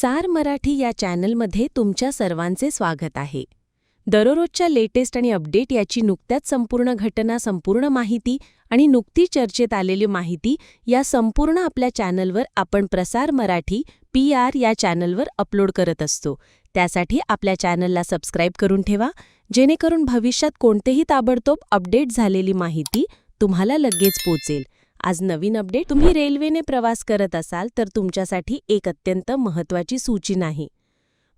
सार मराठी या चॅनलमध्ये तुमच्या सर्वांचे स्वागत आहे. दररोजच्या लेटेस्ट आणि अपडेट याची नुकत्याच संपूर्ण घटना संपूर्ण माहिती आणि नुकती चर्चेत आलेली माहिती या संपूर्ण आपल्या चॅनलवर आपण प्रसार मराठी पी आर या चॅनलवर अपलोड करत असतो. त्यासाठी आपल्या चॅनलला सबस्क्राईब करून ठेवा जेणेकरून भविष्यात कोणतेही ताबडतोब अपडेट झालेली माहिती तुम्हाला लगेच पोचेल. आज नवीन अपडेट. तुम्ही रेल्वेने प्रवास करत असाल तर तुमच्यासाठी एक अत्यंत महत्त्वाची सूचना आहे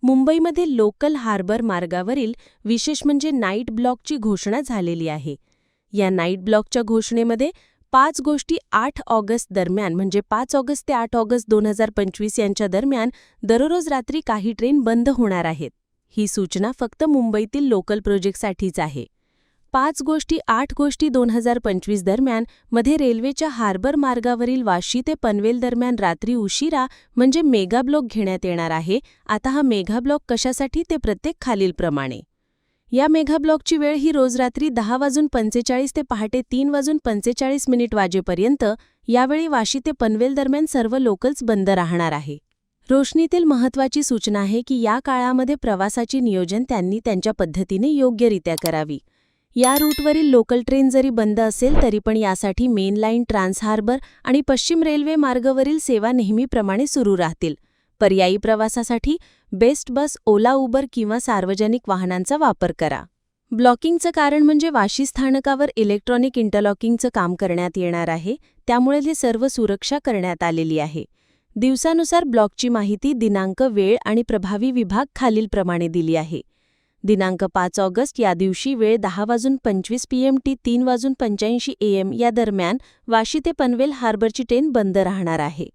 मुंबईमध्ये लोकल हार्बर मार्गावरील विशेष म्हणजे नाईट ब्लॉकची घोषणा झालेली आहे. या नाईट ब्लॉकच्या घोषणेमध्ये पाच गोष्टी आठ ऑगस्ट दरम्यान म्हणजे पाच ऑगस्ट ते आठ ऑगस्ट दोन हजार पंचवीस यांच्या दरम्यान दररोज रात्री काही ट्रेन बंद होणार आहेत. ही सूचना फक्त मुंबईतील लोकल प्रोजेक्टसाठीच आहे. पाच गोष्टी आठ गोष्टी दोन हजार पंचवीस दरम्यानमध्ये रेल्वेच्या हार्बर मार्गावरील वाशी ते पनवेल दरम्यान रात्री उशिरा म्हणजे मेगा ब्लॉक घेण्यात येणार आहे. आता हा मेगा ब्लॉक कशासाठी ते प्रत्येक खालीलप्रमाणे या मेगा ब्लॉकची वेळ ही रोज रात्री दहा वाजून पंचेचाळीस ते पहाटे तीन वाजून पंचेचाळीस मिनिट वाजेपर्यंत यावेळी वाशी ते पनवेल दरम्यान सर्व लोकल्स बंद राहणार आहे. रोशनीतील महत्त्वाची सूचना आहे की या काळामध्ये प्रवासाची नियोजन त्यांनी त्यांच्या पद्धतीने योग्यरित्या करावी. या रूटवरील लोकल ट्रेन जरी बंद असेल तरी पण यासाठी मेन लाईन ट्रान्स हार्बर आणि पश्चिम रेल्वे मार्गावरील सेवा नेहमीप्रमाणे सुरू राहतील. पर्यायी प्रवासासाठी बेस्ट बस ओला उबर किंवा सार्वजनिक वाहनांचा वापर करा. ब्लॉकिंगचं कारण म्हणजे वाशी स्थानकावर इलेक्ट्रॉनिक इंटरलॉकिंगचं काम करण्यात येणार आहे त्यामुळे हे सर्व सुरक्षा करण्यात आलेली आहे. दिवसानुसार ब्लॉकची माहिती दिनांक वेळ आणि प्रभावी विभाग खालीलप्रमाणे दिली आहे. दिनांक पाच ऑगस्ट या दिवशी वेळ दहा वाजून पंचवीस पीएम टी तीन वाजून पंच्याऐंशी एएम या दरम्यान वाशी ते पनवेल हार्बरची ट्रेन बंद राहणार आहे.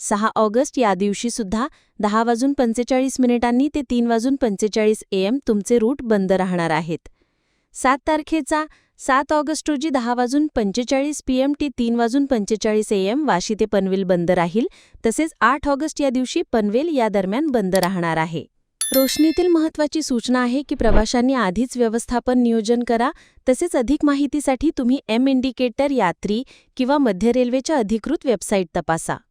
सहा ऑगस्ट या दिवशी सुद्धा दहा वाजून पंचेचाळीस मिनिटांनी ते तीन वाजून पंचेचाळीस एएम तुमचे रूट बंद राहणार आहेत. सात तारखेचा सात ऑगस्ट रोजी दहा वाजून पंचेचाळीस पीएम टी तीन वाजून पंचेचाळीस एएम वाशी ते पनवेल बंद राहील. तसेच आठ ऑगस्ट या दिवशी पनवेल या दरम्यान बंद राहणार आहे. रोशनीतील महत्त्वाची सूचना आहे की प्रवाशांनी आधीच व्यवस्थापन नियोजन करा तसेच अधिक माहितीसाठी तुम्ही एम इंडिकेटर यात्री किंवा मध्य रेल्वेच्या अधिकृत वेबसाईट तपासा.